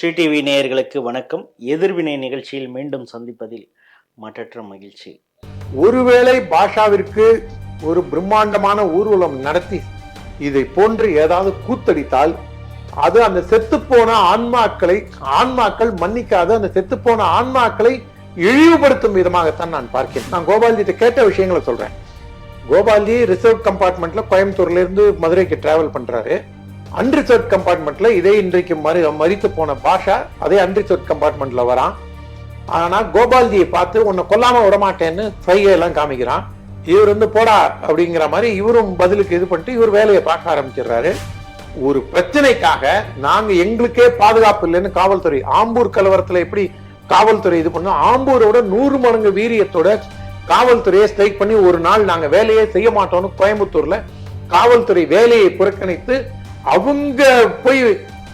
Sri TV நேயர்களுக்கு வணக்கம். எதிர்வினை நிகழ்ச்சியில் மீண்டும் சந்திப்பதில் மற்றற்ற மகிழ்ச்சி. ஒருவேளை பாஷாவிற்கு ஒரு பிரம்மாண்டமான ஊர்வலம் நடத்தி இதை போன்று ஏதாவது கூத்தடித்தால் அது அந்த செத்துப்போன ஆன்மாக்களை ஆன்மாக்கள் மன்னிக்காத அந்த செத்துப்போன ஆன்மாக்களை இழிவுபடுத்தும் விதமாகத்தான் நான் பார்க்கிறேன். நான் கோபால்ஜிட்ட கேட்ட விஷயங்களை சொல்றேன். கோபால்ஜி ரிசர்வ் கம்பார்ட்மெண்ட்ல கோயம்புத்தூர்ல இருந்து மதுரைக்கு டிராவல் பண்றாரு. அன்ரிசர்வ் கம்பார்ட்மெண்ட்ல இதே இன்றைக்கு மறு மறித்து போன பாஷா அதே அன்ரிசர்வ் கம்பார்ட்மெண்ட்ல வரான். ஆனா கோபால்ஜியை பார்த்து உன்னை கொல்லாம விடமாட்டேன்னு சைகை எல்லாம் காமிக்கிறான். இவர் வந்து போடா அப்படிங்கிற மாதிரி இவரும் பதிலுக்கு இது பண்ணிட்டு இவர் வேலையை பார்க்க ஆரம்பிச்சிடுறாரு. ஒரு பிரச்சனைக்காக நாங்க எங்களுக்கே பாதுகாப்பு இல்லைன்னு காவல்துறை ஆம்பூர் கலவரத்துல எப்படி காவல்துறை இது பண்ணோம்? ஆம்பூரோட நூறு மடங்கு வீரியத்தோட காவல்துறையை ஸ்ட்ரைக் பண்ணி ஒரு நாள் நாங்க வேலையே செய்ய மாட்டோம்னு கோயம்புத்தூர்ல காவல்துறை வேலையை புறக்கணித்து அவங்க போய்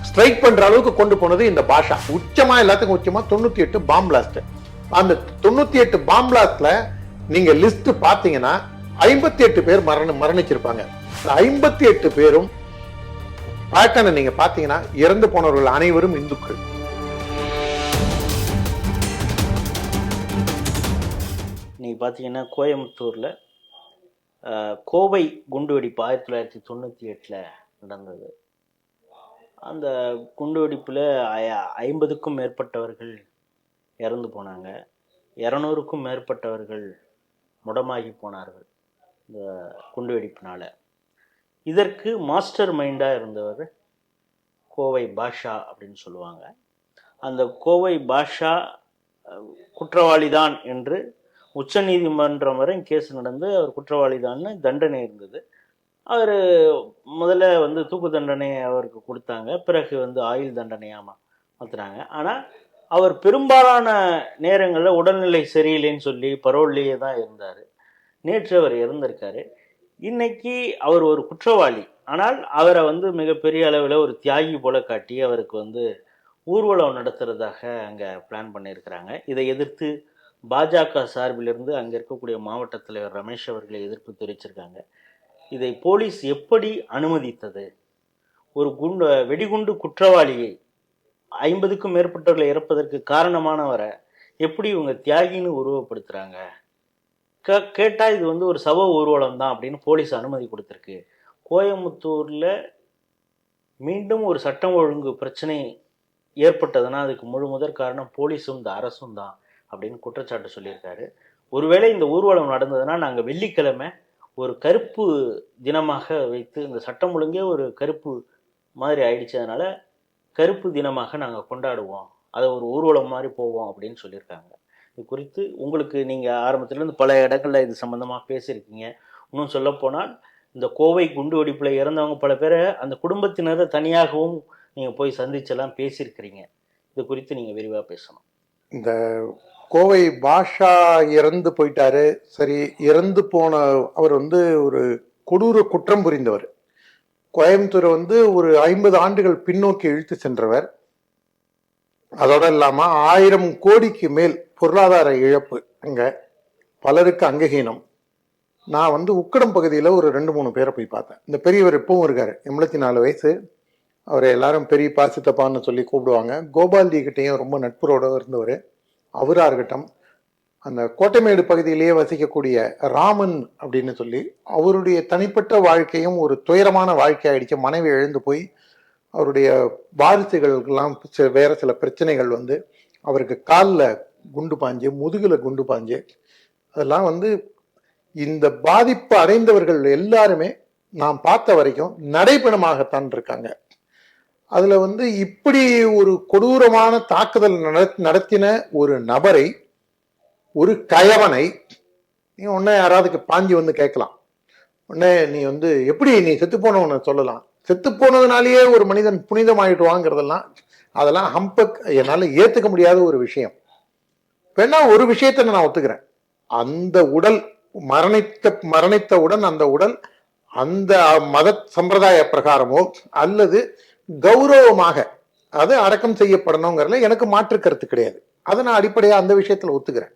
ஸ்ட்ரைக் பண்ற அளவுக்கு கொண்டு போனது இந்த பாஷா. உச்சமா எல்லாத்துக்கும் உச்சமா தொண்ணூத்தி எட்டு பாம் பிளாஸ்ட் அந்த தொண்ணூத்தி எட்டு பாம் பிளாஸ்ட்ல நீங்க லிஸ்ட் பாத்தீங்கன்னா ஐம்பத்தி எட்டு பேர் மரண மரணிச்சிருப்பாங்க. ஐம்பத்தி எட்டு பேரும் பேட்டர்னை நீங்க பாத்தீங்கன்னா இறந்து போனவர்கள் அனைவரும் இந்துக்கள். நீங்கள் பார்த்தீங்கன்னா கோயம்புத்தூரில் கோவை குண்டுவெடிப்பு ஆயிரத்தி தொள்ளாயிரத்தி தொண்ணூற்றி எட்டில் நடந்தது. அந்த குண்டுவெடிப்பில் ஐம்பதுக்கும் மேற்பட்டவர்கள் இறந்து போனாங்க. இரநூறுக்கும் மேற்பட்டவர்கள் முடமாகி போனார்கள் இந்த குண்டுவெடிப்பினால். இதற்கு மாஸ்டர் மைண்டாக இருந்தவர் கோவை பாஷா அப்படின்னு சொல்லுவாங்க. அந்த கோவை பாஷா குற்றவாளி குற்றவாளிதான் என்று உச்சநீதிமன்றம் வரை கேஸ் நடந்து அவர் குற்றவாளிதான்னு தண்டனை இருந்தது. அவர் முதல்ல வந்து தூக்கு தண்டனை அவருக்கு கொடுத்தாங்க. பிறகு வந்து ஆயுள் தண்டனையாக மாற்றுறாங்க ஆனால் அவர் பெரும்பாலான நேரங்களில் உடல்நிலை சரியில்லைன்னு சொல்லி பரோல்லையே தான் இருந்தார். நேற்று அவர் இறந்திருக்காரு. இன்னைக்கு அவர் ஒரு குற்றவாளி. ஆனால் அவரை வந்து மிகப்பெரிய அளவில் ஒரு தியாகி போல காட்டி அவருக்கு வந்து ஊர்வலம் நடத்துறதாக அங்கே பிளான் பண்ணியிருக்கிறாங்க இதை எதிர்த்து பாஜக சார்பிலிருந்து அங்கே இருக்கக்கூடிய மாவட்ட தலைவர் ரமேஷ் அவர்களை எதிர்ப்பு தெரிவிச்சிருக்காங்க. இதை போலீஸ் எப்படி அனுமதித்தது? ஒரு குண்டு வெடிகுண்டு குற்றவாளியை ஐம்பதுக்கும் மேற்பட்டவர்களை இறப்பதற்கு காரணமானவரை எப்படி இவங்க தியாகின்னு உருவப்படுத்துகிறாங்க கே கேட்டால் இது வந்து ஒரு சவ ஊர்வலம் தான் அப்படின்னு போலீஸ் அனுமதி கொடுத்துருக்கு. கோயம்புத்தூரில் மீண்டும் ஒரு சட்டம் ஒழுங்கு பிரச்சனை ஏற்பட்டதுன்னா அதுக்கு முழு முதற் காரணம் போலீஸும் இந்த அரசும் தான் அப்படின்னு குற்றச்சாட்டு சொல்லியிருக்காரு. ஒருவேளை இந்த ஊர்வலம் நடந்ததுன்னா நாங்கள் வெள்ளிக்கிழமை ஒரு கருப்பு தினமாக வைத்து இந்த சட்டம் ஒழுங்கே ஒரு கருப்பு மாதிரி ஆயிடுச்சு. அதனால கருப்பு தினமாக நாங்கள் கொண்டாடுவோம். அதை ஒரு ஊர்வலம் மாதிரி போவோம் அப்படின்னு சொல்லியிருக்காங்க. இது குறித்து உங்களுக்கு நீங்கள் ஆரம்பத்துலேருந்து பல இடங்களில் இது சம்மந்தமாக பேசியிருக்கீங்க. இன்னும் சொல்லப்போனால் இந்த கோவை குண்டு வெடிப்பில் இறந்தவங்க பல பேரை அந்த குடும்பத்தினரை தனியாகவும் நீங்கள் போய் சந்திச்செல்லாம் பேசியிருக்கிறீங்க. இது குறித்து நீங்கள் விரிவாக பேசணும். இந்த கோவை பாஷா இறந்து போயிட்டாரு. சரி இறந்து போன அவர் வந்து ஒரு கொடூர குற்றம் புரிந்தவர். கோயம்புத்தூரை வந்து ஒரு ஐம்பது ஆண்டுகள் பின்னோக்கி இழுத்து சென்றவர். அதோட இல்லாமல் ஆயிரம் கோடிக்கு மேல் பொருளாதார இழப்பு அங்கே பலருக்கு அங்கஹீனம் நான் வந்து உக்கடம் பகுதியில் ஒரு ரெண்டு மூணு பேரை போய் பார்த்தேன். இந்த பெரியவர் இப்பவும் இருக்கார். எண்பத்தி நாலு வயசு. அவரை எல்லாரும் பெரியப்பா சித்தப்பான்னு சொல்லி கூப்பிடுவாங்க. கோபால்ஜி கிட்டேயும் ரொம்ப நட்புறோட இருந்தவர். அவராக இருக்கட்டும் அந்த கோட்டைமேடு பகுதியிலேயே வசிக்கக்கூடிய ராமன் அப்படின்னு சொல்லி அவருடைய தனிப்பட்ட வாழ்க்கையும் ஒரு துயரமான வாழ்க்கையாயிடுச்சு. மனைவி எழுந்து போய் அவருடைய வாரிசுகளுக்கெல்லாம் சி- வேற சில பிரச்சனைகள் வந்து அவருக்கு காலில் குண்டு பாஞ்சு முதுகில் குண்டு பாஞ்சு அதெல்லாம் வந்து இந்த பாதிப்பு அடைந்தவர்கள் எல்லாருமே நாம் பார்த்த வரைக்கும் நடைபெணமாகத்தான் இருக்காங்க. அதுல வந்து இப்படி ஒரு கொடூரமான தாக்குதல் நடத்தின ஒரு நபரை ஒரு கயவனை நீ உடனே யாராவதுக்கு பாஞ்சி வந்து கேட்கலாம். உடனே நீ வந்து எப்படி நீ செத்து போனவனை சொல்லலாம். செத்து போனதுனாலேயே ஒரு மனிதன் புனிதமாயிடுவாங்கிறதெல்லாம் அதெல்லாம் ஹம்பக் என்னால் ஏற்றுக்க முடியாத ஒரு விஷயம். வேணா ஒரு விஷயத்த நான் ஒத்துக்கிறேன். அந்த உடல் மரணித்த மரணித்தவுடன் அந்த உடல் அந்த மத சம்பிரதாய பிரகாரமோ அல்லது கௌரவமாக அது அடக்கம் செய்யப்படணுங்கிறதுல எனக்கு மாற்று கருத்து கிடையாது. அதை நான் அடிப்படையாக அந்த விஷயத்தில் ஒத்துக்கிறேன்.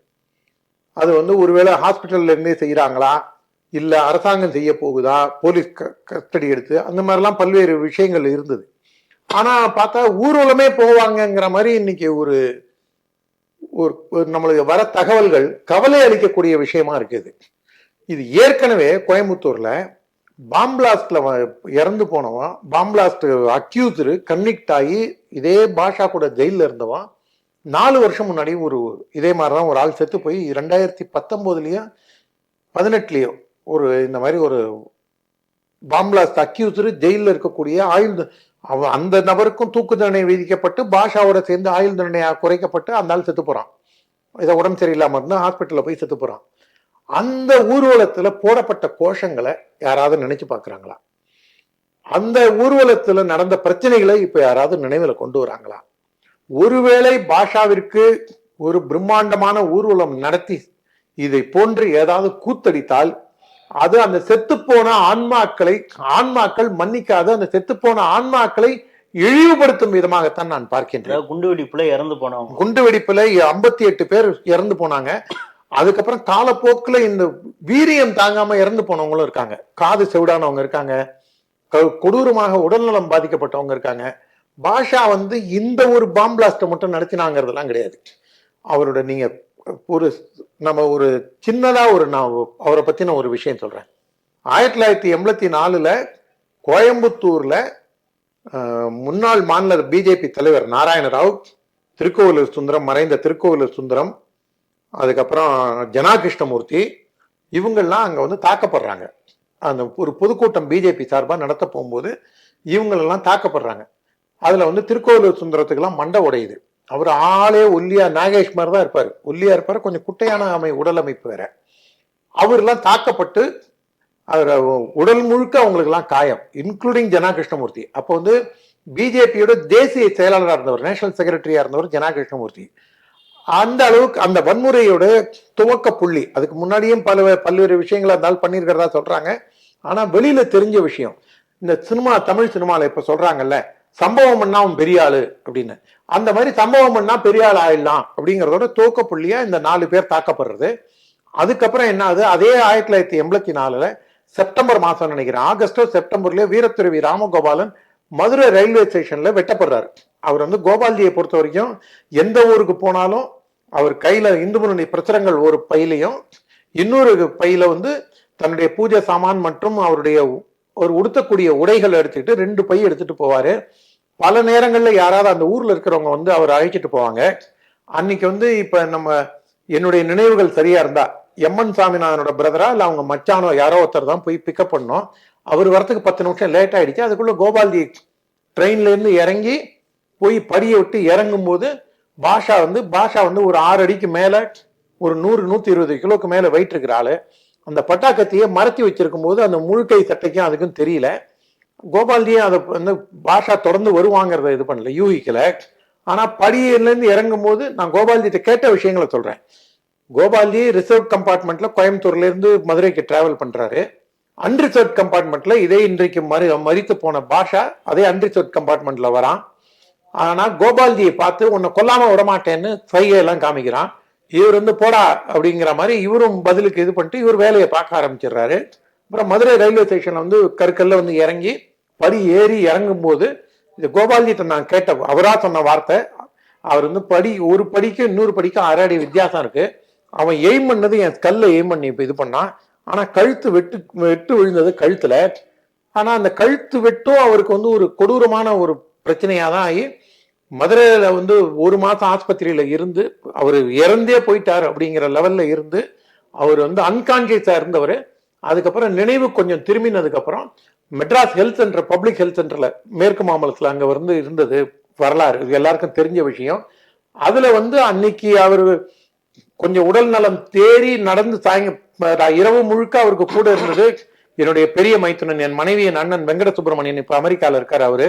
அது வந்து ஒருவேளை ஹாஸ்பிட்டல்ல இருந்தே செய்கிறாங்களா இல்லை அரசாங்கம் செய்ய போகுதா? போலீஸ் க- கஸ்டடி எடுத்து அந்த மாதிரிலாம் பல்வேறு விஷயங்கள் இருந்தது. ஆனால் பார்த்தா ஊர்வலமே போவாங்கங்கிற மாதிரி இன்னைக்கு ஒரு ஒரு ஒரு நம்மளுக்கு வர தகவல்கள் கவலை அளிக்கக்கூடிய விஷயமா இருக்குது இது ஏற்கனவே கோயம்புத்தூர்ல பாம்பிளாஸ்ட்ல இறந்து போனவன் பாம்பிளாஸ்ட் அக்யூஸரு கன்விக்ட் ஆகி இதே பாஷா கூட ஜெயிலில் இருந்தவன் நாலு வருஷம் முன்னாடி ஒரு இதே மாதிரி தான் ஒரு ஆள் செத்து போய் ரெண்டாயிரத்தி பத்தொம்போதுலேயும் பதினெட்டுலேயோ ஒரு இந்த மாதிரி ஒரு பாம்பிளாஸ்ட் அக்யூசரு ஜெயிலில் இருக்கக்கூடிய ஆயுள் அவ அந்த நபருக்கும் தூக்கு தண்டனை விதிக்கப்பட்டு பாஷாவோட சேர்ந்து ஆயுள் தண்டனையாக குறைக்கப்பட்டு அந்த ஆள் செத்து போகிறான் இதை உடம்பு சரியில்லாமல் இருந்தால் ஹாஸ்பிட்டலில் போய் செத்து போகிறான் அந்த ஊர்வலத்துல போடப்பட்ட கோஷங்களை யாராவது நினைச்சு பார்க்கறாங்களா? அந்த ஊர்வலத்துல நடந்த பிரச்சனைகளை இப்ப யாராவது நினைவுல கொண்டு வராங்களா? ஒருவேளை பாஷாவிற்கு ஒரு பிரம்மாண்டமான ஊர்வலம் நடத்தி இதை போன்று ஏதாவது கூத்தடித்தால் அது அந்த செத்துப்போன ஆன்மாக்களை ஆன்மாக்கள் மன்னிக்காத அந்த செத்துப்போன ஆன்மாக்களை இழிவுபடுத்தும் விதமாகத்தான் நான் பார்க்கின்றேன். குண்டு வெடிப்புல இறந்து போனவங்க. குண்டு வெடிப்புல ஐம்பத்தி எட்டு பேர் இறந்து போனாங்க. அதுக்கப்புறம் காலப்போக்கில் இந்த வீரியம் தாங்காம இறந்து போனவங்களும் இருக்காங்க. காது செவிடானவங்க இருக்காங்க. கொடூரமாக உடல்நலம் பாதிக்கப்பட்டவங்க இருக்காங்க. பாஷா வந்து இந்த ஒரு பாம்பிளாஸ்ட்டை மட்டும் நடத்தினாங்கிறதெல்லாம் கிடையாது. அவரோட நீங்க ஒரு நம்ம ஒரு சின்னதா ஒரு நான் அவரை பத்தின ஒரு விஷயம் சொல்றேன். ஆயிரத்தி தொள்ளாயிரத்தி எண்பத்தி நாலுல கோயம்புத்தூர்ல முன்னாள் மாநில பிஜேபி தலைவர் நாராயண ராவ் திருக்கோவிலூர் சுந்தரம் மறைந்த திருக்கோவிலூர் சுந்தரம் அதுக்கப்புறம் ஜனா கிருஷ்ணமூர்த்தி இவங்கெல்லாம் வந்து தாக்கப்படுறாங்க. அந்த ஒரு பொதுக்கூட்டம் பிஜேபி சார்பாக நடத்த போகும்போது இவங்களெல்லாம் தாக்கப்படுறாங்க. அதில் வந்து திருக்கோவிலூர் சுந்தரத்துக்கெல்லாம் மண்டை உடையுது. அவர் ஆளே ஒல்லியா நாகேஷ் மாதிரி தான் இருப்பார். ஒல்லியா இருப்பார் கொஞ்சம் குட்டையான அமை உடல் அமைப்பு வேற. அவர்லாம் தாக்கப்பட்டு அவர் உடல் முழுக்க அவங்களுக்குலாம் காயம் இன்க்ளூடிங் ஜனா கிருஷ்ணமூர்த்தி அப்போ வந்து பிஜேபியோட தேசிய செயலாளராக இருந்தவர் நேஷனல் செக்ரட்டரியாக இருந்தவர் ஜனா கிருஷ்ணமூர்த்தி அந்த அளவுக்கு அந்த வன்முறையோட துவக்க புள்ளி அதுக்கு முன்னாடியும் பல பல்வேறு விஷயங்களை இருந்தாலும் பண்ணியிருக்கிறதா சொல்றாங்க. ஆனா வெளியில தெரிஞ்ச விஷயம் இந்த சினிமா தமிழ் சினிமாவில் இப்ப சொல்றாங்கல்ல சம்பவம் பண்ணா அவன் பெரிய ஆளு அப்படின்னு. அந்த மாதிரி சம்பவம் பண்ணா பெரிய ஆள் ஆயிடலாம் அப்படிங்கிறதோட துவக்க புள்ளியா இந்த நாலு பேர் தாக்கப்படுறது. அதுக்கப்புறம் என்ன ஆகுது? அதே ஆயிரத்தி தொள்ளாயிரத்தி எண்பத்தி நாலுல செப்டம்பர் மாசம் நினைக்கிறேன். ஆகஸ்டோ செப்டம்பர்லயே வீரத்துறவி ராமகோபாலன் மதுரை ரயில்வே ஸ்டேஷன்ல வெட்டப்படுறாரு. அவர் வந்து கோபால்ஜியை பொறுத்த வரைக்கும் எந்த ஊருக்கு போனாலும் அவர் கையில இந்து முன்னணி பிரச்சனைகள் ஒரு பையிலையும் இன்னொரு பையில வந்து தன்னுடைய பூஜை சாமான் மற்றும் அவருடைய ஒரு உடுத்தக்கூடிய உடைகள் எடுத்துக்கிட்டு ரெண்டு பை எடுத்துட்டு போவாரு. பல நேரங்கள்ல யாராவது அந்த ஊர்ல இருக்கிறவங்க வந்து அவர் அழைச்சிட்டு போவாங்க. அன்னைக்கு வந்து இப்ப நம்ம என்னுடைய நினைவுகள் சரியா இருந்தா எம்என் சாமிநாதனோட பிரதரா இல்ல அவங்க மச்சானோ யாரோ ஒருத்தர் தான் போய் பிக்கப் பண்ணோம். அவர் வரத்துக்கு பத்து நிமிஷம் லேட் ஆயிடுச்சு. அதுக்குள்ள கோபால்ஜி ட்ரெயின்ல இருந்து இறங்கி போய் படியை விட்டு இறங்கும் போது பாஷா வந்து பாஷா வந்து ஒரு ஆறு அடிக்கு மேல ஒரு நூறு நூத்தி இருபது கிலோக்கு மேல வெயிட் இருக்கிற அந்த பட்டாக்கத்தையே மறத்தி வச்சிருக்கும் போது அந்த முழுக்கை சட்டைக்கும் அதுக்கும் தெரியல. கோபால்ஜியும் அதை வந்து பாஷா தொடர்ந்து வருவாங்கிறத இது பண்ணல யூகிக்கல. ஆனா படியிலேருந்து இறங்கும் போது நான் கோபால்ஜிட்ட கேட்ட விஷயங்களை சொல்றேன். கோபால்ஜி ரிசர்வ் கம்பார்ட்மெண்ட்ல கோயம்புத்தூர்ல இருந்து மதுரைக்கு டிராவல் பண்றாரு. அன்ரிசர்வ் கம்பார்ட்மெண்ட்ல இதே இன்றைக்கு மறி மறித்து போன பாஷா அதே அன்ரிசர்வ் கம்பார்ட்மெண்ட்ல வரான். ஆனால் கோபால்ஜியை பார்த்து உன்னை கொல்லாமல் விடமாட்டேன்னு சைகை எல்லாம் காமிக்கிறான். இவர் வந்து போடா அப்படிங்கிற மாதிரி இவரும் பதிலுக்கு இது பண்ணிட்டு இவர் வேலையை பார்க்க ஆரம்பிச்சிடுறாரு. அப்புறம் மதுரை ரயில்வே ஸ்டேஷன்ல வந்து கற்கல்ல வந்து இறங்கி படி ஏறி இறங்கும் போது இது கோபால்ஜிட்ட நான் கேட்ட அவரா சொன்ன வார்த்தை அவர் வந்து படி ஒரு படிக்கும் இன்னொரு படிக்கும் அரை அடி வித்தியாசம் இருக்கு. அவன் எய்ம் பண்ணது என் கல்லை எய்ம் பண்ணி இப்போ இது பண்ணான். ஆனால் கழுத்து வெட்டு வெட்டு விழுந்தது கழுத்துல. ஆனால் அந்த கழுத்து வெட்டும் அவருக்கு வந்து ஒரு கொடூரமான ஒரு பிரச்சனையாக தான் ஆகி மதுரையில் வந்து ஒரு மாதம் ஆஸ்பத்திரியில் இருந்து அவர் இறந்தே போயிட்டார் அப்படிங்கிற லெவலில் இருந்து அவர் வந்து அன்கான்சியஸாக இருந்தவர். அதுக்கப்புறம் நினைவு கொஞ்சம் திரும்பினதுக்கப்புறம் Madras health centre public health சென்டரில் மேற்கு மாமலத்தில் அங்கே வந்து இருந்தது வரலாறு. இது எல்லாருக்கும் தெரிஞ்ச விஷயம். அதில் வந்து அன்னைக்கு அவர் கொஞ்சம் உடல் நலம் தேறி நடந்து சாயங்க இரவு முழுக்க அவருக்கு கூட இருந்தது. என்னுடைய பெரிய மைத்துனன் என் மனைவியின் அண்ணன் வெங்கட சுப்பிரமணியன் இப்ப அமெரிக்காவில் இருக்கார் அவரு.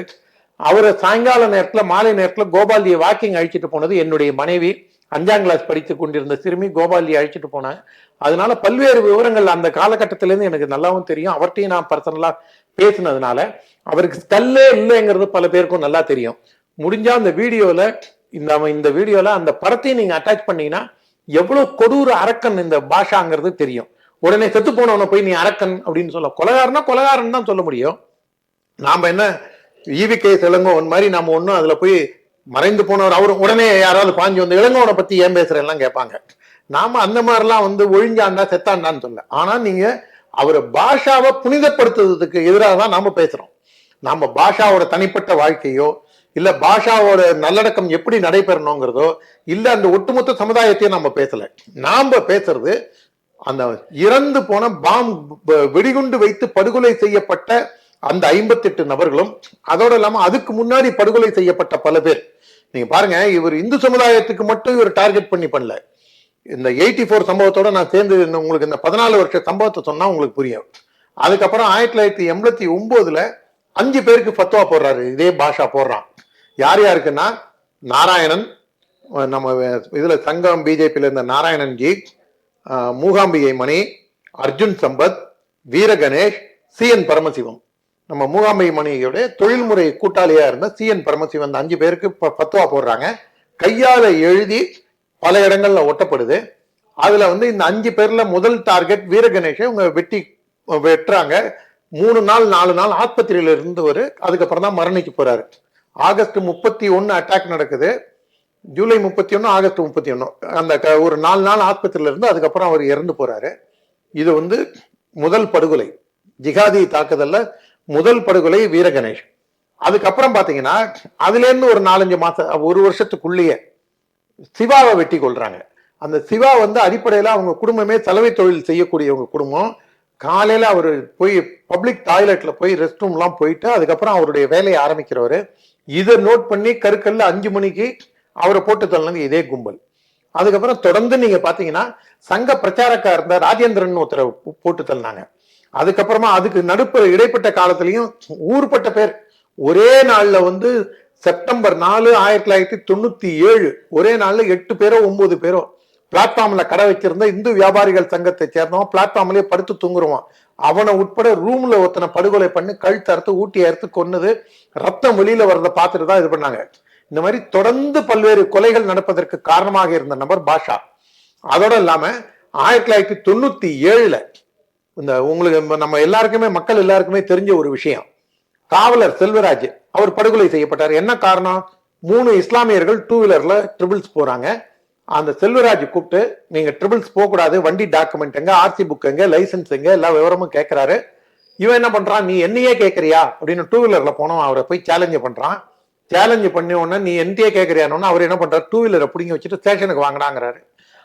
அவரை சாயங்கால நேரத்தில் மாலை நேரத்தில் கோபாலியை வாக்கிங் அழைச்சிட்டு போனது என்னுடைய மனைவி. அஞ்சாம் கிளாஸ் படித்து கொண்டிருந்த சிறுமி கோபாலியை அழைச்சிட்டு போனாங்க. அதனால பல்வேறு விவரங்கள் அந்த காலகட்டத்திலேருந்து எனக்கு நல்லாவும் தெரியும். அவர்கிட்டையும் நான் பர்சனலாக பேசினதுனால அவருக்கு ஸ்கல்லே இல்லைங்கிறது பல பேருக்கும் நல்லா தெரியும். முடிஞ்சா அந்த வீடியோவில் இந்த இந்த வீடியோவில் அந்த படத்தையும் நீங்கள் அட்டாச் பண்ணீங்கன்னா எவ்வளோ கொடூர அரக்கன் இந்த பாஷாங்கிறது தெரியும். உடனே செத்து போனவனை போய் நீ அரக்கன் அப்படின்னு சொல்ல கொலகாரன்னா கொலகாரன் தான் சொல்ல முடியும். நாம் என்ன ஈவி கே இளங்கோவன் மாதிரி நம்ம ஒன்றும் அதுல போய் மறைந்து போனவர் அவர். உடனே யாராவது பாஞ்சு வந்து இளங்கோவனை பற்றி ஏன் பேசுறேன்லாம் கேட்பாங்க. நாம அந்த மாதிரிலாம் வந்து ஒழிஞ்சாண்டா செத்தாண்டான்னு சொல்ல. ஆனா நீங்க அவரை பாஷாவை புனிதப்படுத்துறதுக்கு எதிராக தான் நாம பேசுறோம். நாம பாஷாவோட தனிப்பட்ட வாழ்க்கையோ இல்ல பாஷாவோட நல்லடக்கம் எப்படி நடைபெறணுங்கிறதோ இல்ல அந்த ஒட்டுமொத்த சமுதாயத்தையும் நம்ம பேசல. நாம பேசுறது அந்த இறந்து போன பாம் வெடிகுண்டு வைத்து படுகொலை செய்யப்பட்ட அந்த ஐம்பத்தெட்டு நபர்களும் அதோட இல்லாம அதுக்கு முன்னாடி படுகொலை செய்யப்பட்ட பல பேர். நீங்க பாருங்க இவர் இந்து சமுதாயத்துக்கு மட்டும் இவர் டார்கெட் பண்ணி பண்ணல. இந்த எயிட்டி ஃபோர் சம்பவத்தோட நான் சேர்ந்து உங்களுக்கு இந்த பதினாலு வருஷ சம்பவத்தை சொன்னா உங்களுக்கு புரியும். அதுக்கப்புறம் ஆயிரத்தி தொள்ளாயிரத்தி எண்பத்தி ஒன்பதுல அஞ்சு பேருக்கு ஃபத்வா போடுறாரு இதே பாஷா போடுறான். யார் யாருக்குன்னா நாராயணன் நம்ம இதுல சங்கம் பிஜேபியில இருந்த நாராயணன் ஜி மூகாம்பிகை மணி அர்ஜுன் சம்பத் வீர கணேஷ் சி என் பரமசிவம். நம்ம மூகாம்பை மணியோட தொழில்முறை கூட்டாளியா இருந்த சி என் பரமசிவன் அஞ்சு பேருக்கு ப- போடுறாங்க. கையால எழுதி பல இடங்கள்ல ஒட்டப்படுது. அதுல வந்து இந்த அஞ்சு பேர்ல முதல் டார்கெட் வீர கணேஷை இவங்க வெட்டி வெட்டுறாங்க. மூணு நாள் நாலு நாள் ஆஸ்பத்திரியில இருந்தவர் அதுக்கப்புறம் தான் மரணிக்கு போறாரு. ஆகஸ்ட் முப்பத்தி ஒன்னு அட்டாக் நடக்குது. ஜூலை முப்பத்தி ஒன்று ஆகஸ்ட் முப்பத்தி ஒன்று அந்த க- ஒரு நாலு நாள் ஆஸ்பத்திரியில இருந்து அதுக்கப்புறம் அவர் இறந்து போறாரு. இது வந்து முதல் படுகொலை. ஜிகாதி தாக்குதல்ல முதல் படுகொலை வீரகணேஷ். அதுக்கப்புறம் பார்த்தீங்கன்னா அதுலேருந்து ஒரு நாலஞ்சு மாதம் ஒரு வருஷத்துக்குள்ளேயே சிவாவை வெட்டி கொள்றாங்க அந்த சிவா வந்து அடிப்படையில் அவங்க குடும்பமே சலவை தொழில் செய்யக்கூடியவங்க குடும்பம். காலையில் அவர் போய் பப்ளிக் டாய்லெட்டில் போய் ரெஸ்ட் ரூம்லாம் போயிட்டு அதுக்கப்புறம் அவருடைய வேலையை ஆரம்பிக்கிறவர். இதை நோட் பண்ணி கருக்கல்ல அஞ்சு மணிக்கு அவரை போட்டு தள்ளினது இதே கும்பல். அதுக்கப்புறம் தொடர்ந்து நீங்கள் பார்த்தீங்கன்னா சங்க பிரச்சாரக்காக இருந்த ராஜேந்திரன் ஒருத்தரை போட்டு தள்ளினாங்க. அதுக்கப்புறமா அதுக்கு நடுப்புற இடைப்பட்ட காலத்திலையும் ஊர்பட்ட பேர். ஒரே நாள்ல வந்து செப்டம்பர் நாலு ஆயிரத்தி தொள்ளாயிரத்தி தொண்ணூத்தி ஏழு. ஒரே நாள்ல எட்டு பேரோ ஒன்பது பேரோ பிளாட்ஃபார்ம்ல கடை வச்சிருந்த இந்து வியாபாரிகள் சங்கத்தை சேர்ந்தவன் பிளாட்ஃபார்ம்லயே படுத்து தூங்குருவான். அவனை உட்பட ரூம்ல ஒருத்தனை படுகொலை பண்ணி கழுத்து அறுத்து ஊட்டி அறுத்து கொன்னது ரத்தம் வெளியில வர்றதை பார்த்துட்டு தான் இது பண்ணாங்க. இந்த மாதிரி தொடர்ந்து பல்வேறு கொலைகள் நடப்பதற்கு காரணமாக இருந்த நபர் பாஷா. அதோட இல்லாம ஆயிரத்தி தொள்ளாயிரத்தி தொண்ணூத்தி ஏழுல இந்த உங்களுக்கு நம்ம எல்லாருக்குமே மக்கள் எல்லாருக்குமே தெரிஞ்ச ஒரு விஷயம். காவலர் செல்வராஜ் அவர் படுகொலை செய்யப்பட்டார். என்ன காரணம்? மூணு இஸ்லாமியர்கள் டூ வீலர்ல ட்ரிபிள்ஸ் போறாங்க. அந்த செல்வராஜ் கூப்பிட்டு நீங்க ட்ரிபிள்ஸ் போக கூடாது வண்டி டாக்குமெண்ட் எங்க ஆர்சி புக் எங்க லைசன்ஸ் எங்க எல்லா விவரமும் கேட்கிறாரு இவன் என்ன பண்றான்? நீ என்னையே கேட்கறியா அப்படின்னு டூ வீலர்ல போனோம். அவரை போய் சேலஞ்சு பண்றான். சேலஞ்சு பண்ணி உடனே நீ என்கிட்டயே கேட்கறியானோன்னு அவர் என்ன பண்றாரு? டூ வீலரை பிடிங்க வச்சுட்டு ஸ்டேஷனுக்கு வாங்கினாங்கிறாரு.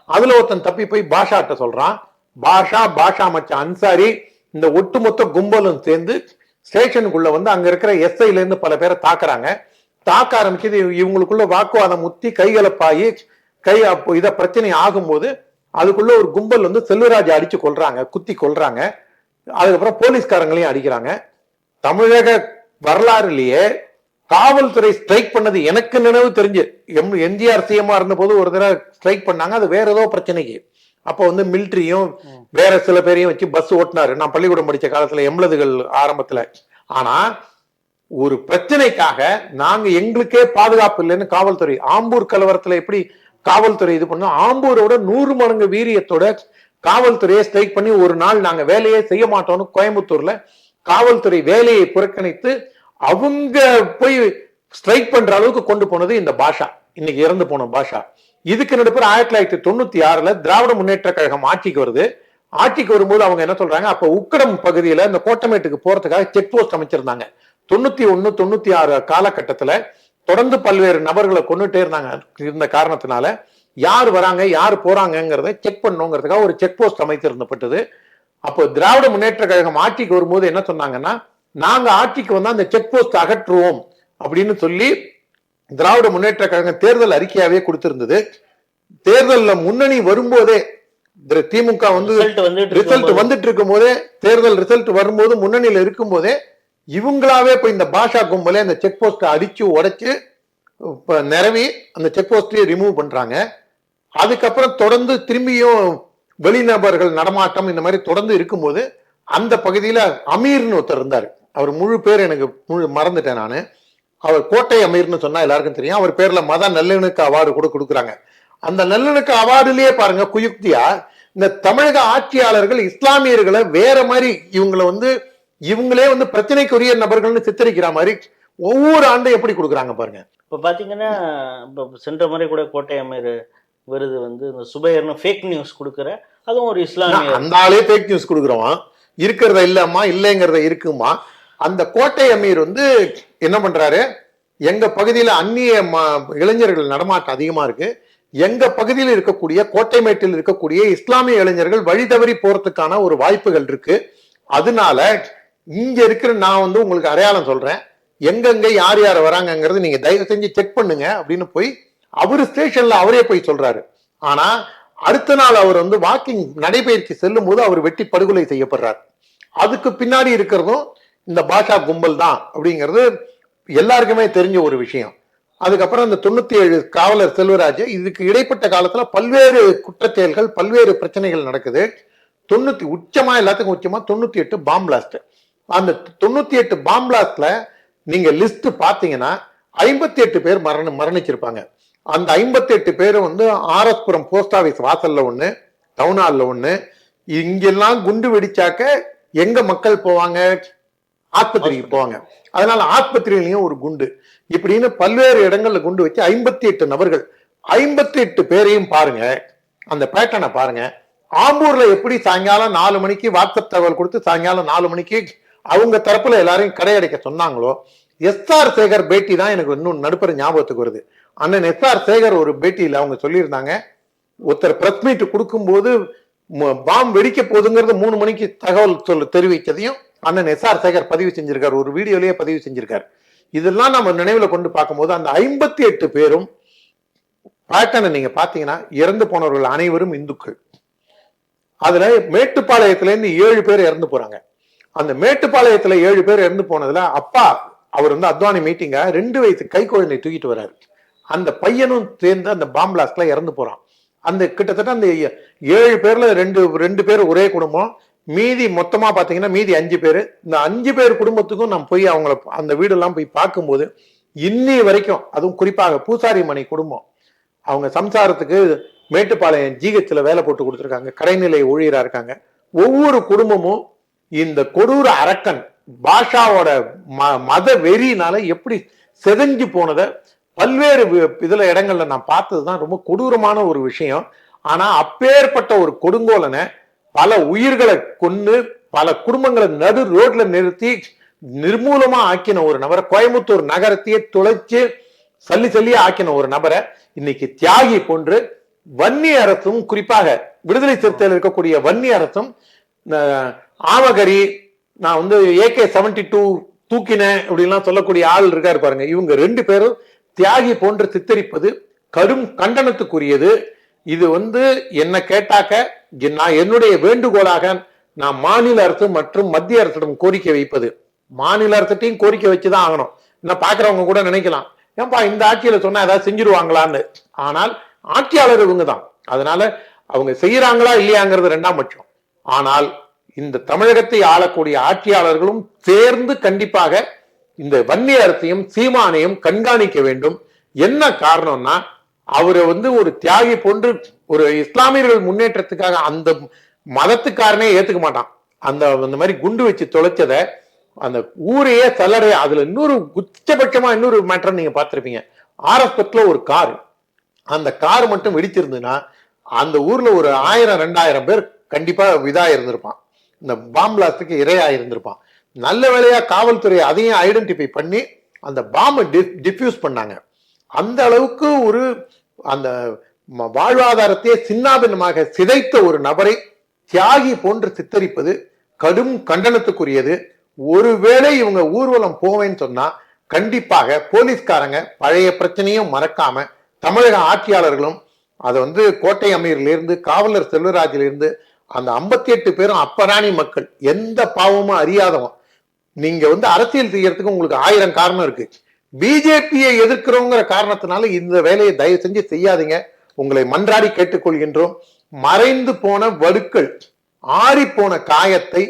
அதுல ஒருத்தன் தப்பி போய் பாஷாட்ட சொல்றான். பாஷா பாஷா மச்சான் அன்சாரி இந்த ஒட்டுமொத்த கும்பலும் சேர்ந்து ஸ்டேஷனுக்குள்ள வந்து அங்க இருக்கிற எஸ்ஐல இருந்து பல பேரை தாக்குறாங்க. தாக்க ஆரம்பிச்சது இவங்களுக்குள்ள வாக்குவாதம் முத்தி கைகலப்பாயி கை இத பிரச்சனை ஆகும்போது அதுக்குள்ள ஒரு கும்பல் வந்து செல்வராஜ் அடிச்சு கொள்றாங்க குத்தி கொள்றாங்க அதுக்கப்புறம் போலீஸ்காரங்களையும் அடிக்கிறாங்க. தமிழக வரலாறுலயே காவல்துறை ஸ்ட்ரைக் பண்ணது எனக்கு நினைவு தெரிஞ்சு. எம் எம்ஜிஆர் சிஎம்மா இருந்த போது ஒரு தடவை ஸ்ட்ரைக் பண்ணாங்க. அது வேற ஏதோ பிரச்சனைக்கு. அப்போ வந்து மிலிட்ரியும் வேற சில பேரையும் வச்சு பஸ் ஓட்டினாரு. நான் பள்ளிக்கூடம் படித்த காலத்துல எம்லதுகள் ஆரம்பத்துல. ஆனா ஒரு பிரச்சனைக்காக நாங்க எங்களுக்கே பாதுகாப்பு இல்லைன்னு காவல்துறை ஆம்பூர் கலவரத்துல எப்படி காவல்துறை இது பண்ணோம்? ஆம்பூரோட நூறு மடங்கு வீரியத்தோட காவல்துறையை ஸ்ட்ரைக் பண்ணி ஒரு நாள் நாங்க வேலையே செய்ய மாட்டோம்னு கோயம்புத்தூர்ல காவல்துறை வேலையை புறக்கணித்து அவங்க போய் ஸ்ட்ரைக் பண்ற அளவுக்கு கொண்டு போனது இந்த பாஷா. இன்னைக்கு இறந்து போன பாஷா. இதுக்கு நடுப்புற ஆயிரத்தி தொள்ளாயிரத்தி தொண்ணூத்தி ஆறுல திராவிட முன்னேற்ற கழகம் ஆட்சிக்கு வருது. ஆட்சிக்கு வரும்போது அவங்க என்ன சொல்றாங்க? அப்ப உக்கடம் பகுதியில இந்த கோட்டமேட்டுக்கு போறதுக்காக செக் போஸ்ட் அமைச்சிருந்தாங்க. தொண்ணூத்தி ஒன்று தொண்ணூத்தி ஆறு காலகட்டத்துல தொடர்ந்து பல்வேறு நபர்களை கொண்டுட்டே இருந்தாங்க. இருந்த காரணத்தினால யார் வராங்க யார் போறாங்கிறத செக் பண்ணுங்கிறதுக்காக ஒரு செக் போஸ்ட் அமைத்திருந்தப்பட்டது அப்போ திராவிட முன்னேற்ற கழகம் ஆட்சிக்கு வரும்போது என்ன சொன்னாங்கன்னா நாங்க ஆட்சிக்கு வந்தா அந்த செக் போஸ்ட் அகற்றுவோம் அப்படின்னு சொல்லி திராவிட முன்னேற்ற கழகம் தேர்தல் அறிக்கையாவே கொடுத்திருந்தது. தேர்தல்ல முன்னணி வரும்போதே திரு- திமுக வந்து ரிசல்ட் வந்துட்டு இருக்கும் போதே. தேர்தல் ரிசல்ட் வரும்போது முன்னணியில இருக்கும் போதே இவங்களாவே போய் இந்த பாஷா கும்பலே அந்த செக் போஸ்ட்டை அடிச்சு உடைச்சு இப்ப நிரவி அந்த செக் போஸ்டையே ரிமூவ் பண்றாங்க. அதுக்கப்புறம் தொடர்ந்து திரும்பியும் வெளிநபர்கள் நடமாட்டம் இந்த மாதிரி தொடர்ந்து இருக்கும்போது அந்த பகுதியில அமீர்னு ஒருத்தர் இருந்தார். அவர் முழு பேர் எனக்கு முழு மறந்துட்டேன் நான். அவர் கோட்டை அமீர்னு சொன்னா எல்லாருக்கும் தெரியும். அவர் பேர்ல மத நல்லிணக்க அவார்டு கூட கொடுக்குறாங்க. அந்த நல்லிணக்க அவார்டுலயே பாருங்க குயுக்தியா இந்த தமிழக ஆட்சியாளர்கள் இஸ்லாமியர்களை வேற மாதிரி இவங்களை வந்து இவங்களே வந்து பிரச்சனைக்குரிய நபர்கள்னு சித்தரிக்கிற மாதிரி ஒவ்வொரு ஆண்டும் எப்படி கொடுக்குறாங்க பாருங்க. இப்போ பார்த்தீங்கன்னா இப்போ சென்ற முறை கூட கோட்டை அமீர் விருது வந்து இந்த சுபையர்னு ஃபேக் நியூஸ் கொடுக்குற அதுவும் ஒரு இஸ்லாமிய அந்த ஆளே ஃபேக் நியூஸ் கொடுக்குறோம் இருக்கிறத இல்லம்மா இல்லைங்கிறத இருக்குமா? அந்த கோட்டை அமீர் வந்து என்ன பண்றாரு? எங்க பகுதியில அந்நிய ம- இளைஞர்கள் நடமாட்டம் அதிகமா இருக்கு. எங்க பகுதியில் இருக்கக்கூடிய கோட்டைமேட்டில் இருக்கக்கூடிய இஸ்லாமிய இளைஞர்கள் வழி தவறி போறதுக்கான ஒரு வாய்ப்புகள் இருக்கு. அதனால இங்க இருக்கிற நான் வந்து உங்களுக்கு அடையாளம் சொல்றேன். எங்கெங்க யார் யார் வராங்கங்கிறது நீங்க தயவு செஞ்சு செக் பண்ணுங்க அப்படின்னு போய் அவரு ஸ்டேஷன்ல அவரே போய் சொல்றாரு. ஆனா அடுத்த நாள் அவர் வந்து வாக்கிங் நடைபயிற்சி செல்லும் போது அவர் வெட்டி படுகொலை செய்யப்படுறார். அதுக்கு பின்னாடி இருக்கிறதும் இந்த பாஷா கும்பல் தான் அப்படிங்கிறது எல்லாருக்குமே தெரிஞ்ச ஒரு விஷயம். அதுக்கப்புறம் இந்த தொண்ணூத்தி ஏழு காவலர் செல்வராஜ் இதுக்கு இடைப்பட்ட காலத்துல பல்வேறு குற்றச்செயல்கள் பல்வேறு பிரச்சனைகள் நடக்குது. தொண்ணூத்தி உச்சமா எல்லாத்துக்கும் உச்சமா தொண்ணூத்தி எட்டு பாம் பிளாஸ்ட் அந்த தொண்ணூத்தி எட்டு பாம் பிளாஸ்ட்ல நீங்க லிஸ்ட் பாத்தீங்கன்னா ஐம்பத்தி எட்டு பேர் மரண மரணிச்சிருப்பாங்க. அந்த ஐம்பத்தி எட்டு பேரும் வந்து ஆர்எஸ்புரம் போஸ்ட் ஆஃபீஸ் வாசல்ல ஒன்று டவுன் ஹாலில் ஒன்று இங்கெல்லாம் குண்டு வெடிச்சாக்க எங்க மக்கள் போவாங்க? ஆஸ்பத்திரிக்கு போவாங்க. அதனால ஆஸ்பத்திரியிலையும் ஒரு குண்டு. இப்படின்னு பல்வேறு இடங்கள்ல குண்டு வச்சு ஐம்பத்தி எட்டு நபர்கள் ஐம்பத்தி எட்டு பேரையும் பாருங்க. அந்த பேட்டர்னை பாருங்க. ஆம்பூர்ல எப்படி சாயங்காலம் நாலு மணிக்கு வாட்ஸ்அப் தகவல் கொடுத்து சாயங்காலம் நாலு மணிக்கு அவங்க தரப்புல எல்லாரையும் கடையடைக்க சொன்னாங்களோ எஸ்ஆர் சேகர் பேட்டி தான் எனக்கு இன்னும் நடுப்புற ஞாபகத்துக்கு வருது. அண்ணன் எஸ்ஆர் சேகர் ஒரு பேட்டியில அவங்க சொல்லியிருந்தாங்க. ஒருத்தர் பிரஸ் மீட் கொடுக்கும்போது ம- பாம் வெடிக்க போகுதுங்கிறது மூணு மணிக்கு தகவல் சொல்ல தெரிவித்ததையும் அண்ணன் எஸ்ஆர் சேகர் பதிவு செஞ்சிருக்காரு. ஒரு வீடியோலயே பதிவு செஞ்சிருக்காரு. இதெல்லாம் நம்ம நினைவுல கொண்டு பார்க்கும்போது அந்த ஐம்பத்தி எட்டு பேரும் பேட்டர்னை நீங்க பாத்தீங்கன்னா இறந்து போனவர்கள் அனைவரும் இந்துக்கள். அதுல மேட்டுப்பாளையத்துல இருந்து ஏழு பேர் இறந்து போறாங்க. அந்த மேட்டுப்பாளையத்துல ஏழு பேர் இறந்து போனதுல அப்பா அவர் வந்து அத்வானி மீட்டிங்க ரெண்டு வயசு கை குழந்தை தூக்கிட்டு வர்றாரு. அந்த பையனும் சேர்ந்து அந்த பாம்பிளாஸ்ட்ல இறந்து போறான். அந்த கிட்டத்தட்ட அந்த ஏழு பேர்ல ரெண்டு ரெண்டு பேர் ஒரே குடும்பம். மீதி மொத்தமா பாத்தீங்கன்னா மீதி அஞ்சு பேர். இந்த அஞ்சு பேர் குடும்பத்துக்கும் நான் போய் அவங்கள அந்த வீடெல்லாம் போய் பார்க்கும்போது இன்னி வரைக்கும் அதுவும் குறிப்பாக பூசாரி மணி குடும்பம். அவங்க சம்சாரத்துக்கு மேட்டுப்பாளையம் ஜிஹெச்ல வேலை போட்டு கொடுத்துருக்காங்க. கடைநிலை ஊழியரா இருக்காங்க. ஒவ்வொரு குடும்பமும் இந்த கொடூர அரக்கன் பாஷாவோட ம- மத வெறினால எப்படி செதஞ்சு போனதை பல்வேறு இதில் இதுல இடங்கள்ல நான் பார்த்ததுதான் ரொம்ப கொடூரமான ஒரு விஷயம். ஆனா அப்பேற்பட்ட ஒரு கொடுங்கோலனை பல உயிர்களை கொன்று பல குடும்பங்களை நடு ரோட்ல நிறுத்தி நிர்மூலமா ஆக்கின ஒரு நபரை கோயம்புத்தூர் நகரத்தையே துளைச்சு சல்லி சல்லியா ஆக்கின ஒரு நபரை இன்னைக்கு தியாகி போன்று வன்னி அரசும் குறிப்பாக விடுதலை சிறுத்தையில் இருக்கக்கூடிய வன்னி அரசும் ஆமகரி நான் வந்து ஏகே செவன்டி டூ தூக்கினேன் அப்படின்லாம் சொல்லக்கூடிய ஆள் இருக்காரு பாருங்க. இவங்க ரெண்டு பேரும் தியாகி போன்று சித்தரிப்பது கடும் கண்டனத்துக்குரியது. இது வந்து என்ன கேட்டாக்க நான் என்னுடைய வேண்டுகோளாக நான் மாநில அரசு மற்றும் மத்திய அரசிடம் கோரிக்கை வைப்பது. மாநில அரசிட்டையும் கோரிக்கை வச்சுதான் ஆகணும். என்ன பாக்குறவங்க கூட நினைக்கலாம். ஏன்பா இந்த ஆட்சியில சொன்னா ஏதாவது செஞ்சிருவாங்களான்னு. ஆனால் ஆட்சியாளர் இவங்க தான் அதனால அவங்க செய்யறாங்களா இல்லையாங்கிறது ரெண்டாம் பட்சம். ஆனால் இந்த தமிழகத்தை ஆளக்கூடிய ஆட்சியாளர்களும் சேர்ந்து கண்டிப்பாக இந்த வன்னிய அரசையும் சீமானையும் கண்காணிக்க வேண்டும். என்ன காரணம்னா அவரை வந்து ஒரு தியாகி போன்று ஒரு இஸ்லாமியர்கள் முன்னேற்றத்துக்காக அந்த மதத்துக்காரனே ஏத்துக்க மாட்டான். அந்த அந்த மாதிரி குண்டு வச்சு தொலைச்சத அந்த ஊரையே சல்லடைய அதுல இன்னொரு உச்சபட்சமா இன்னொரு மேட்டர் நீங்க பார்த்துருப்பீங்க. ஆர்எஸ்பெட்ல ஒரு கார். அந்த கார் மட்டும் வெடிச்சிருந்துன்னா அந்த ஊர்ல ஒரு ஆயிரம் ரெண்டாயிரம் பேர் கண்டிப்பா இதா இருந்திருப்பான். இந்த பாம் பிளாஸ்டுக்கு இரையா இருந்திருப்பான். நல்ல வேலையா காவல்துறை அதையும் ஐடென்டிஃபை பண்ணி அந்த பாம்பை டிஃப்யூஸ் பண்ணாங்க. அந்த அளவுக்கு ஒரு அந்த ம- வாழ்வாதாரத்தையே சின்னாபின்னமாக சிதைத்த ஒரு நபரை தியாகி போன்று சித்தரிப்பது கடும் கண்டனத்துக்குரியது. ஒருவேளை இவங்க ஊர்வலம் போவேன்னு சொன்னா கண்டிப்பாக போலீஸ்காரங்க பழைய பிரச்சனையும் மறக்காம தமிழக ஆட்சியாளர்களும் அதை வந்து கோட்டை அமீர்லேருந்து காவலர் செல்வராஜிலிருந்து அந்த 58 எட்டு பேரும் அப்பராணி மக்கள் எந்த பாவமும் அறியாதவன். நீங்க வந்து அரசியல் செய்யறதுக்கு உங்களுக்கு ஆயிரம் காரணம் இருக்கு. பிஜேபியை எதிர்க்கிறோங்கிற காரணத்தினால இந்த வேலையை தயவு செஞ்சு செய்யாதீங்க. உங்களை மன்றாடி கேட்டுக்கொள்கின்றோம். மறைந்து போன வடுக்கள் ஆறிப்போன காயத்தை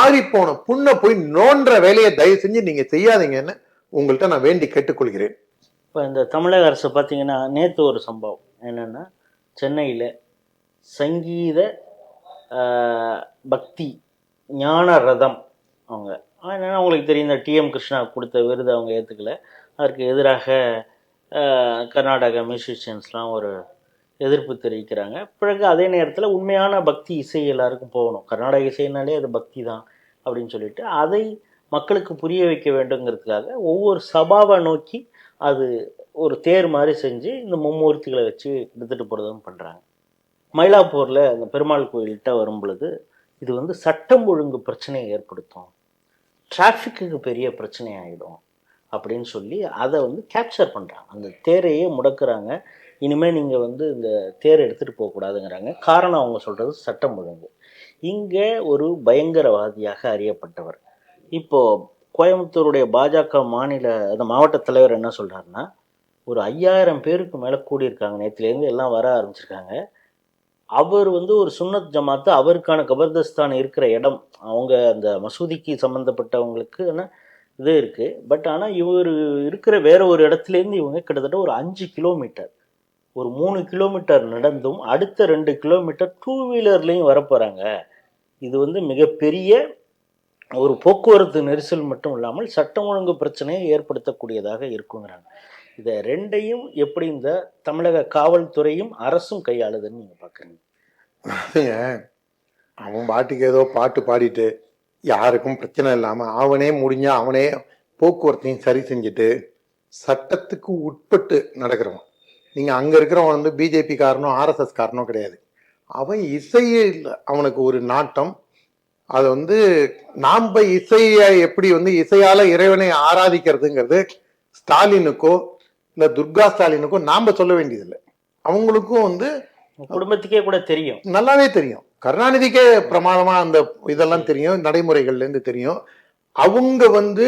ஆறிப்போன புண்ணை போய் நோன்ற வேலையை தயவு செஞ்சு நீங்க செய்யாதீங்கன்னு உங்கள்கிட்ட நான் வேண்டி கேட்டுக்கொள்கிறேன். இப்போ இந்த தமிழக அரசு பார்த்தீங்கன்னா நேற்று ஒரு சம்பவம். என்னன்னா சென்னையில் சங்கீத ஆஹ், பக்தி ஞான ரதம் அவங்க ஆனால் உங்களுக்கு தெரியும் இந்த டிஎம் கிருஷ்ணா கொடுத்த விருது அவங்க ஏற்றுக்கல அதற்கு எதிராக கர்நாடக மியூசிஷியன்ஸ்லாம் ஒரு எதிர்ப்பு தெரிவிக்கிறாங்க. பிறகு அதே நேரத்தில் உண்மையான பக்தி இசை எல்லாருக்கும் போகணும். கர்நாடக இசைனாலே அது பக்தி தான் அப்படின்னு சொல்லிட்டு அதை மக்களுக்கு புரிய வைக்க வேண்டுங்கிறதுக்காக ஒவ்வொரு சபாவை நோக்கி அது ஒரு தேர் மாதிரி செஞ்சு இந்த மும்மூர்த்திகளை வச்சு எடுத்துகிட்டு போகிறதும் பண்ணுறாங்க மயிலாப்பூரில் அந்த பெருமாள் கோயில்கிட்ட வரும் பொழுது இது வந்து சட்டம் ஒழுங்கு பிரச்சனையை ஏற்படுத்தும். டிராஃபிக்குக்கு பெரிய பிரச்சனை ஆகிடும் அப்படின்னு சொல்லி அதை வந்து கேப்சர் பண்ணுறாங்க அந்த தேரையே முடக்கிறாங்க. இனிமேல் நீங்கள் வந்து இந்த தேர் எடுத்துகிட்டு போகக்கூடாதுங்கிறாங்க. காரணம் அவங்க சொல்கிறது சட்டம் ஒழுங்கு. இங்கே ஒரு பயங்கரவாதியாக அறியப்பட்டவர். இப்போது கோயம்புத்தூருடைய பாஜக மாநில அந்த மாவட்ட தலைவர் என்ன சொல்கிறாருன்னா ஒரு ஐயாயிரம் பேருக்கு மேலே கூடியிருக்காங்க. நேற்றுலேருந்து எல்லாம் வர ஆரம்பிச்சிருக்காங்க. அவர் வந்து ஒரு சுன்னத் ஜமாத்து அவருக்கான கபர்தஸ்தான் இருக்கிற இடம் அவங்க அந்த மசூதிக்கு சம்மந்தப்பட்டவங்களுக்கு ஆனால் இது இருக்குது பட் ஆனால் இவர் இருக்கிற வேற ஒரு இடத்துலேருந்து இவங்க கிட்டத்தட்ட ஒரு அஞ்சு கிலோமீட்டர் ஒரு மூணு கிலோமீட்டர் நடந்தும் அடுத்த ரெண்டு கிலோமீட்டர் டூ வீலர்லேயும் வரப்போகிறாங்க இது வந்து மிகப்பெரிய ஒரு போக்குவரத்து நெரிசல் மட்டும் இல்லாமல் சட்டம் ஒழுங்கு பிரச்சனையை ஏற்படுத்தக்கூடியதாக இருக்குங்கிறாங்க. இதை ரெண்டையும் எப்படி இந்த தமிழக காவல்துறையும் அரசும் கையாளுதுன்னு நீங்கள் பார்க்குறீங்க? அதுங்க அவன் பாட்டுக்கு ஏதோ பாட்டு பாடிட்டு யாருக்கும் பிரச்சனை இல்லாமல் அவனே முடிஞ்சா அவனே போக்குவரத்தையும் சரி செஞ்சுட்டு சட்டத்துக்கு உட்பட்டு நடக்கிறவன். நீங்கள் அங்கே இருக்கிறவன் வந்து பிஜேபி காரனோ ஆர்எஸ்எஸ் காரனோ கிடையாது. அவன் இசையே இல்லை அவனுக்கு ஒரு நாட்டம். அது வந்து நாம் இசையை எப்படி வந்து இசையால் இறைவனை ஆராதிக்கிறதுங்கிறது ஸ்டாலினுக்கோ இல்லை துர்கா ஸ்டாலினுக்கோ நாம் சொல்ல வேண்டியதில்லை. அவங்களுக்கும் வந்து குடும்பத்துக்கே கூட தெரியும். நல்லாவே தெரியும். கருணாநிதிக்கே பிரமாதமா அந்த இதெல்லாம் தெரியும் நடைமுறைகள்ல இருந்து தெரியும். அவங்க வந்து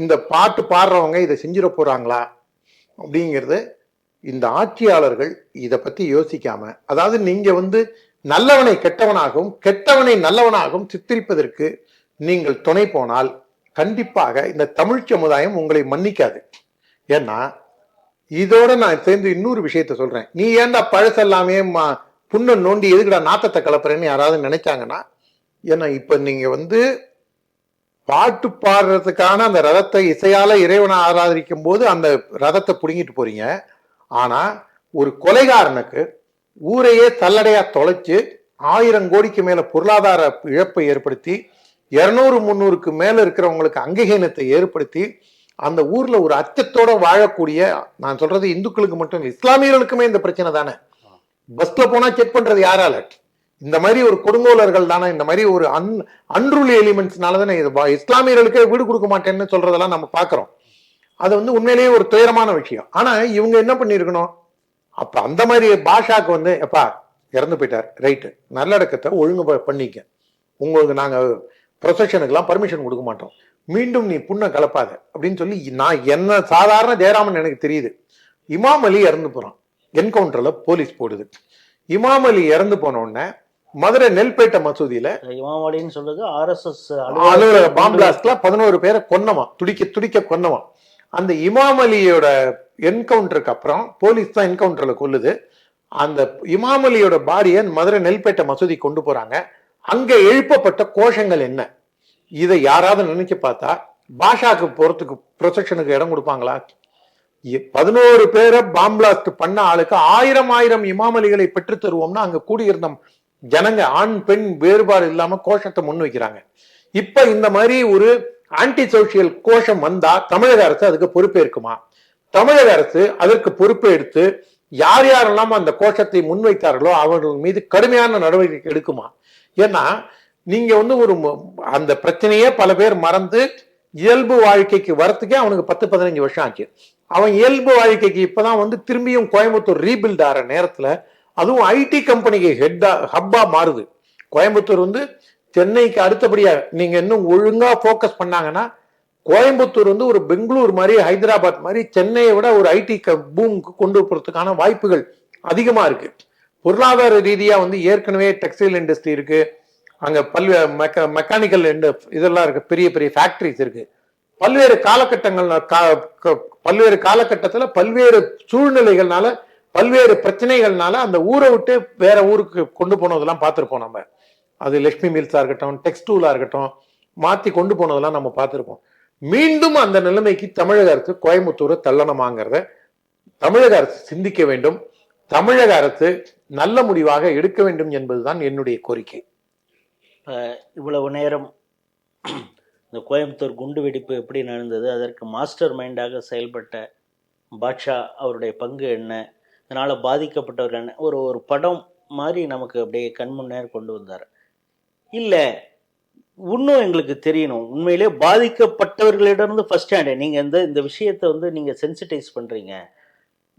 இந்த பாட்டு பாடுறவங்க இதை செஞ்சிட போறாங்களா அப்படிங்கிறது இந்த ஆட்சியாளர்கள் இதை பத்தி யோசிக்காம அதாவது நீங்க வந்து நல்லவனை கெட்டவனாகவும் கெட்டவனை நல்லவனாகவும் சித்தரிப்பதற்கு நீங்கள் துணை போனால் கண்டிப்பாக இந்த தமிழ் சமுதாயம் உங்களை மன்னிக்காது. ஏன்னா இதோட நான் சேர்ந்து இன்னொரு விஷயத்த சொல்றேன். நீ ஏன்டா பழசெல்லாமே புண்ணை நோண்டி எதுக்குடா நாத்தத்தை கலப்புறேன்னு யாராவது நினைச்சாங்கன்னா ஏன்னா இப்ப நீங்க வந்து பாட்டு பாடுறதுக்கான அந்த ரதத்தை இசையால இறைவனை ஆராதிக்கும் போது அந்த ரதத்தை புடுங்கிட்டு போறீங்க. ஆனா ஒரு கொலைகாரனுக்கு ஊரையே தள்ளடையா தொலைச்சு ஆயிரம் கோடிக்கு மேல பொருளாதார இழப்பை ஏற்படுத்தி இருநூறு முந்நூறுக்கு மேல இருக்கிறவங்களுக்கு அங்ககீனத்தை ஏற்படுத்தி அந்த ஊர்ல ஒரு அச்சத்தோட வாழக்கூடிய நான் சொல்றது இந்துக்களுக்கு மட்டும் இல்லை இஸ்லாமியர்களுக்குமே இந்த பிரச்சனை தானே? பஸ்ல போனா செக் பண்றது யாரால? இந்த மாதிரி ஒரு கொடுங்கோலர்கள் தானே? இந்த மாதிரி ஒரு அன் அன்ருலி எலிமெண்ட்ஸ்னால தானே இது இஸ்லாமியர்களுக்கே வீடு கொடுக்க மாட்டேன்னு சொல்றதெல்லாம் நம்ம பாக்குறோம். அது வந்து உண்மையிலேயே ஒரு துயரமான விஷயம். ஆனா இவங்க என்ன பண்ணிருக்கணும்? அப்ப அந்த மாதிரி பாஷாக்கு வந்து எப்பா இறந்து போயிட்டார். ரைட்டு நல்லடக்கத்தை ஒழுங்கு பண்ணிக்க. உங்களுக்கு நாங்க ப்ரொசஷனுக்கெல்லாம் பர்மிஷன் கொடுக்க மாட்டோம். மீண்டும் நீ புண்ணை கலப்பாத. அப்படின்னு சொல்லி நான் என்ன சாதாரண ஜெயராமன் எனக்கு தெரியுது. இமாம் அலி இறந்து போறான். என்கவுண்டர்ல போலீஸ் போடுது. இமாம் அலி இறந்து போன உடனே மதுரை நெல்பேட்டை மசூதியில இமாமலின்னு சொல்றது ஆர்எஸ்எஸ் அலுவலக பாம் பிளாஸ்ட்ல பதினோரு பேரை கொன்னவன். துடிக்க துடிக்க கொன்னவன். அந்த இமாம் அலியோட என்கவுண்டருக்கு அப்புறம் போலீஸ் தான் என்கவுண்டர்ல கொல்லுது. அந்த இமாம் அலியோட பாடியை மதுரை நெல்பேட்டை மசூதி கொண்டு போறாங்க. அங்க எழுப்பப்பட்ட கோஷங்கள் என்ன? இதை யாராவது நினைச்சு பார்த்தா பாஷாக்கு போறதுக்கு ப்ரொசெக்ஷனுக்கு இடம் கொடுப்பாங்களா? பதினோரு பேரை பாம்பிளாஸ்ட் பண்ண ஆளுக்கு ஆயிரம் ஆயிரம் இமாமலிகளை பெற்று தருவோம்னா அங்க கூடியிருந்த ஜனங்க ஆண் பெண் வேறுபாடு இல்லாம கோஷத்தை முன் வைக்கிறாங்க. இப்ப இந்த மாதிரி ஒரு ஆன்டி சோசியல் கோஷம் வந்தா தமிழக அரசு அதுக்கு பொறுப்பேற்குமா தமிழக அரசு அதற்கு பொறுப்பு எடுத்து யார் யாரெல்லாம் அந்த கோஷத்தை முன்வைத்தார்களோ அவர்கள் மீது கடுமையான நடவடிக்கை எடுக்குமா? ஏன்னா நீங்க வந்து ஒரு அந்த பிரச்சனையே பல பேர் மறந்து இயல்பு வாழ்க்கைக்கு வரத்துக்கே அவனுக்கு பத்து பதினஞ்சு வருஷம் ஆச்சு. அவன் இயல்பு வாழ்க்கைக்கு இப்பதான் வந்து திரும்பியும் கோயம்புத்தூர் ரீபில்ட் ஆகிற நேரத்துல அதுவும் ஐடி கம்பெனிக்கு ஹெட்டா ஹப்பா மாறுது. கோயம்புத்தூர் வந்து சென்னைக்கு அடுத்தபடியா நீங்க இன்னும் ஒழுங்கா ஃபோக்கஸ் பண்ணாங்கன்னா கோயம்புத்தூர் வந்து ஒரு பெங்களூர் மாதிரி ஹைதராபாத் மாதிரி சென்னையை விட ஒரு ஐடி பூமுக்கு கொண்டு போறதுக்கான வாய்ப்புகள் அதிகமா இருக்கு. பொருளாதார ரீதியா வந்து ஏற்கனவே டெக்ஸ்டைல் இண்டஸ்ட்ரி இருக்கு. அங்கே பல்வே மெக்க மெக்கானிக்கல் இதெல்லாம் இருக்கு. பெரிய பெரிய ஃபேக்டரிஸ் இருக்கு. பல்வேறு காலகட்டங்கள் கா- க- பல்வேறு காலகட்டத்தில் பல்வேறு சூழ்நிலைகள்னால பல்வேறு பிரச்சனைகள்னால அந்த ஊரை விட்டு வேற ஊருக்கு கொண்டு போனதெல்லாம் பார்த்துருப்போம் நம்ம. அது லட்சுமி மில்ஸாக இருக்கட்டும் டெக்ஸ்டூலாக இருக்கட்டும் மாற்றி கொண்டு போனதெல்லாம் நம்ம பார்த்துருப்போம். மீண்டும் அந்த நிலைமைக்கு தமிழக அரசு கோயம்புத்தூரை தள்ளணமாங்கிறத தமிழக அரசு சிந்திக்க வேண்டும். தமிழக அரசு நல்ல முடிவாக எடுக்க வேண்டும் என்பதுதான் என்னுடைய கோரிக்கை. இவ்வளவு நேரம் இந்த கோயம்புத்தூர் குண்டு வெடிப்பு எப்படி நடந்தது அதற்கு மாஸ்டர் மைண்டாக செயல்பட்ட பாட்ஷா அவருடைய பங்கு என்ன இதனால் பாதிக்கப்பட்டவர்கள் என்ன ஒரு ஒரு படம் மாதிரி நமக்கு அப்படியே கண்முன்னேர் கொண்டு வந்தார். இல்லை இன்னும் எங்களுக்கு தெரியணும். உண்மையிலே பாதிக்கப்பட்டவர்களிடமிருந்து ஃபர்ஸ்ட் ஹேண்டு நீங்கள் இந்த இந்த விஷயத்தை வந்து நீங்கள் சென்சிட்டைஸ் பண்ணுறீங்க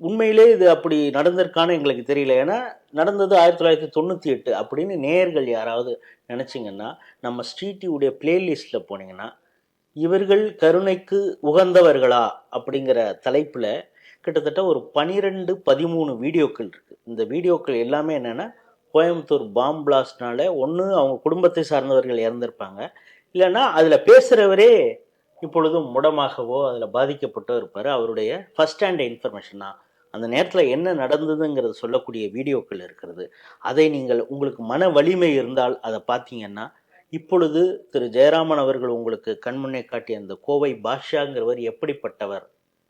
உண்மையிலே இது அப்படி நடந்திருக்கான்னு எங்களுக்கு தெரியல. ஏன்னா நடந்தது ஆயிரத்தி தொள்ளாயிரத்தி தொண்ணூற்றி எட்டு அப்படின்னு நேயர்கள் யாராவது நினச்சிங்கன்னா நம்ம ஸ்ட்ரீட்டியுடைய பிளேலிஸ்ட்டில் போனீங்கன்னா இவர்கள் கருணைக்கு உகந்தவர்களா அப்படிங்கிற தலைப்பில் கிட்டத்தட்ட ஒரு பனிரெண்டு பதிமூணு வீடியோக்கள் இருக்குது இந்த வீடியோக்கள் எல்லாமே என்னென்னா கோயம்புத்தூர் பாம் பிளாஸ்ட்னால ஒன்று அவங்க குடும்பத்தை சார்ந்தவர்கள் இறந்திருப்பாங்க. இல்லைன்னா அதில் பேசுகிறவரே இப்பொழுதும் முடமாகவோ அதில் பாதிக்கப்பட்டோ இருப்பார். அவருடைய ஃபஸ்ட் ஹேண்ட் இன்ஃபர்மேஷன் தான் அந்த நேரத்தில் என்ன நடந்ததுங்கிறது சொல்லக்கூடிய வீடியோக்கள் இருக்கிறது. அதை நீங்கள் உங்களுக்கு மன வலிமை இருந்தால் அதை பார்த்தீங்கன்னா இப்பொழுது திரு ஜெயராமன் அவர்கள் உங்களுக்கு கண்முன்னே காட்டிய அந்த கோவை பாஷாங்கிறவர் எப்படிப்பட்டவர்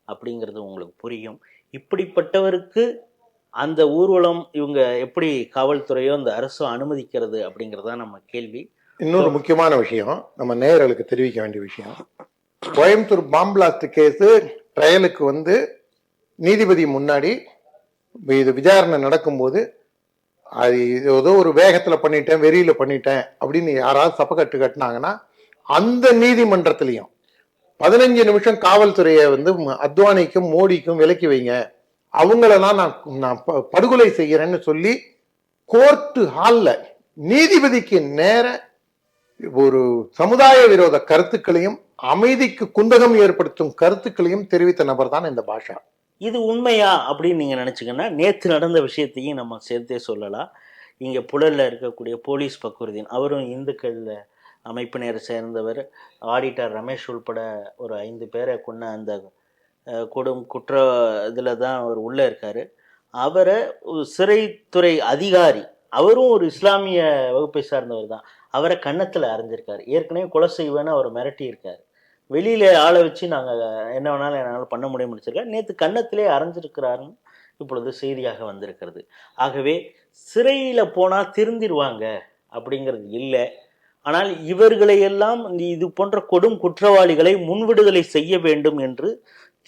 அப்படிங்கிறது உங்களுக்கு புரியும். இப்படிப்பட்டவருக்கு அந்த ஊர்வலம் இவங்க எப்படி காவல்துறையோ அந்த அரசோ அனுமதிக்கிறது அப்படிங்கிறது தான் நம்ம கேள்வி. இன்னொரு முக்கியமான விஷயம் நம்ம நேயர்களுக்கு தெரிவிக்க வேண்டிய விஷயம். கோயம்புத்தூர் பாம்பிளாஸ்ட் கேஸு ட்ரையலுக்கு வந்து நீதிபதி முன்னாடி இது விசாரணை நடக்கும்போது அது ஏதோ ஒரு வேகத்தில் பண்ணிட்டேன் வெறியில் பண்ணிட்டேன் அப்படின்னு யாராவது சப்பக்கட்டு கட்டினாங்கன்னா அந்த நீதிமன்றத்திலையும் பதினஞ்சு நிமிஷம் காவல்துறையை வந்து அத்வானிக்கும் மோடிக்கும் விலக்கி வைங்க. அவங்களெல்லாம் நான் நான் ப- படுகொலை செய்கிறேன்னு சொல்லி கோர்ட்டு ஹால்ல நீதிபதிக்கு நேர ஒரு சமுதாய விரோத கருத்துக்களையும் அமைதிக்கு குந்தகம் ஏற்படுத்தும் கருத்துக்களையும் தெரிவித்த நபர் தான் இந்த பாஷா. இது உண்மையா அப்படின்னு நீங்கள் நினச்சிங்கன்னா நேற்று நடந்த விஷயத்தையும் நம்ம சேர்த்தே சொல்லலாம். இங்கே புழலில் இருக்கக்கூடிய போலீஸ் பக்குருதீன் அவரும் இந்துக்கள் அமைப்பினரை சேர்ந்தவர் ஆடிட்டர் ரமேஷ் உள்பட ஒரு ஐந்து பேரை கொண்ட அந்த கொடும் குற்ற இதில் தான் அவர் உள்ளே இருக்கார். அவரை சிறைத்துறை அதிகாரி அவரும் ஒரு இஸ்லாமிய வகுப்பை சார்ந்தவர் தான். அவரை கன்னத்தில் அறிஞ்சிருக்கார். ஏற்கனவே கொலை செய்வேன்னு அவர் மிரட்டியிருக்காரு. வெளியில ஆளை வச்சு நாங்கள் என்ன வேணாலும் என்னால் பண்ண முடியும் முடிச்சிருக்கேன் நேற்று கன்னத்திலே அரைஞ்சிருக்கிறாருன்னு இப்பொழுது செய்தியாக வந்திருக்கிறது. ஆகவே சிறையில் போனால் திருந்திருவாங்க அப்படிங்கிறது இல்லை. ஆனால் இவர்களையெல்லாம் இது போன்ற கொடும் குற்றவாளிகளை முன்விடுதலை செய்ய வேண்டும் என்று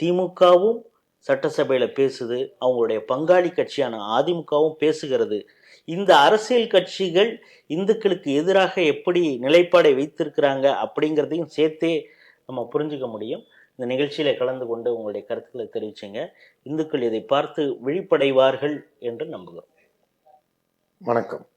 திமுகவும் சட்டசபையில் பேசுது. அவங்களுடைய பங்காளி கட்சியான அதிமுகவும் பேசுகிறது. இந்த அரசியல் கட்சிகள் இந்துக்களுக்கு எதிராக எப்படி நிலைப்பாடை வைத்திருக்கிறாங்க அப்படிங்கிறதையும் சேர்த்தே நம்ம புரிஞ்சுக்க முடியும். இந்த நிகழ்ச்சியில் கலந்து கொண்டு உங்களுடைய கருத்துக்களை தெரிவிச்சிங்க. இந்துக்கள் இதை பார்த்து விழிப்படைவார்கள் என்று நம்புகிறோம். வணக்கம்.